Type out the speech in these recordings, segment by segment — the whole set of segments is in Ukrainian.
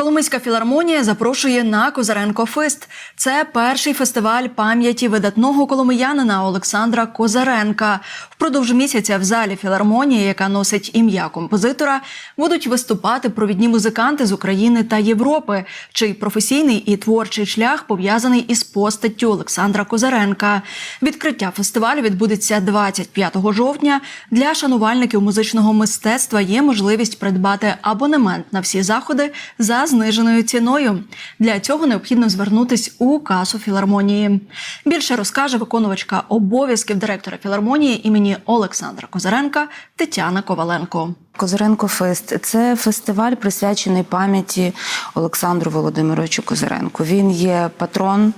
Коломийська філармонія запрошує на Козаренко Фест. Це перший фестиваль пам'яті видатного коломиянина Олександра Козаренка. Впродовж місяця в залі філармонії, яка носить ім'я композитора, будуть виступати провідні музиканти з України та Європи, чий професійний і творчий шлях пов'язаний із постаттю Олександра Козаренка. Відкриття фестивалю відбудеться 25 жовтня. Для шанувальників музичного мистецтва є можливість придбати абонемент на всі заходи за зниженою ціною. Для цього необхідно звернутись у касу філармонії. Більше розкаже виконувачка обов'язків директора філармонії імені Олександра Козаренка Тетяна Коваленко. Козиренко Фест це фестиваль присвячений пам'яті Олександру Володимировичу Козиренку. Він є патрон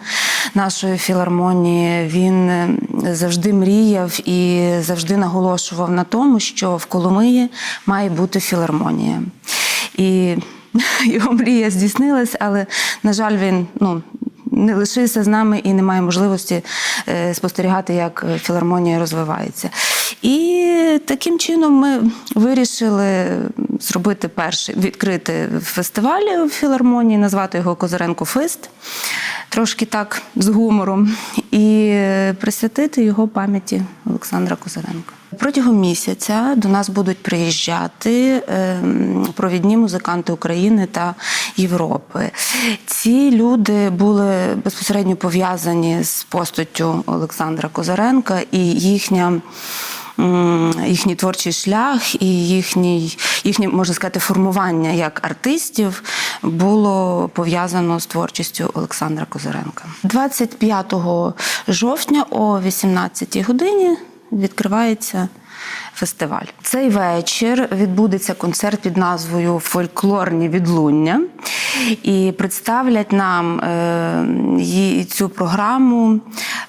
нашої філармонії. Він е, завжди мріяв і завжди наголошував на тому, що в Коломиї має бути філармонія. І його мрія здійснилась, але, на жаль, він ну, не лишився з нами і не має можливості е, спостерігати, як філармонія розвивається. І таким чином ми вирішили зробити перший відкрити фестиваль у філармонії, назвати його Козиренко Фест, трошки так з гумором, і присвятити його пам'яті Олександра Козиренка. Протягом місяця до нас будуть приїжджати ем, провідні музиканти України та Європи. Ці люди були безпосередньо пов'язані з постаттю Олександра Козаренка і їхня. Їхній творчий шлях і їхній, їхнє, можна сказати, формування як артистів було пов'язано з творчістю Олександра Козаренка. 25 жовтня о 18 годині відкривається фестиваль. Цей вечір відбудеться концерт під назвою Фольклорні відлуння. І представлять нам е, цю програму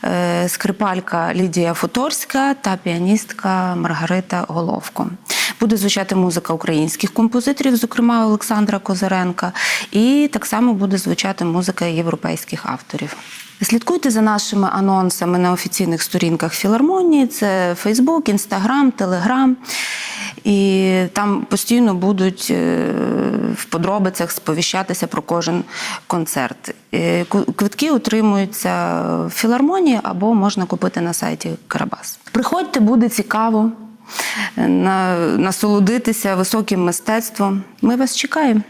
е, скрипалька Лідія Футорська та піаністка Маргарита Головко. Буде звучати музика українських композиторів, зокрема Олександра Козаренка, і так само буде звучати музика європейських авторів. Слідкуйте за нашими анонсами на офіційних сторінках філармонії: це Фейсбук, Інстаграм, Телеграм. І там постійно будуть е, в подробицях сповіщатися про кожен концерт. Е, Квитки отримуються в філармонії або можна купити на сайті Карабас. Приходьте, буде цікаво насолодитися високим мистецтвом. Ми вас чекаємо.